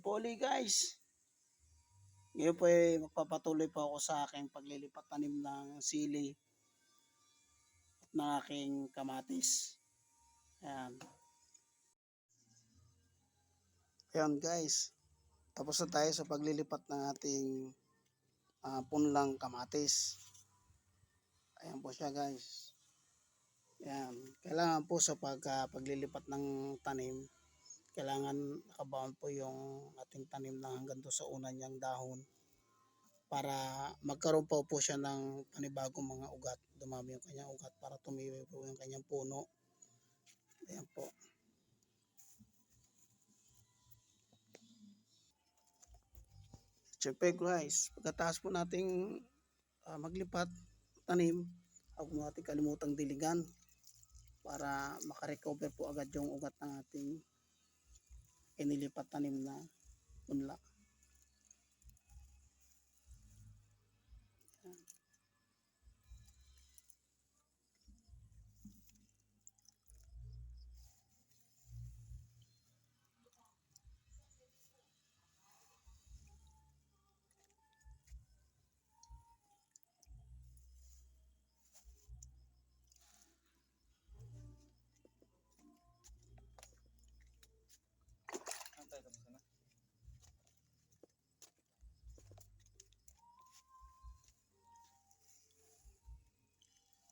Poli guys. Ngayon po ay magpapatuloy po ako sa aking paglilipat tanim ng sili at ng aking kamatis. Ayan. Ayan guys. Tapos na tayo sa paglilipat ng ating ah, punlang kamatis. Ayan po siya guys. Ayan. Kailangan po sa pag, ah, paglilipat ng tanim, kailangan nakabaon po yung ating tanim na hanggang doon sa una niyang dahon para magkaroon pa po siya ng panibagong mga ugat. Dumami yung kanyang ugat para tumiwi po yung kanyang puno. Ayan po. Siyempre guys, pagkatapos po nating ah, maglipat, tanim, huwag mo natin kalimutang diligan para makarecover po agad yung ugat ng ating inilipat tanim na punla.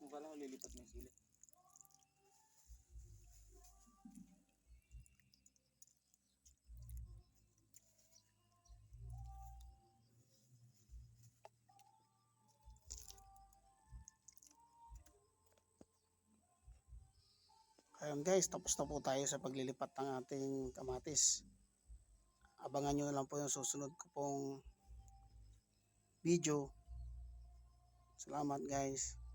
Mukha lang lilipat mo yung sili. Ayun guys, tapos na po tayo sa paglilipat ng ating kamatis. Abangan nyo na lang po yung susunod ko pong video. Salamat guys.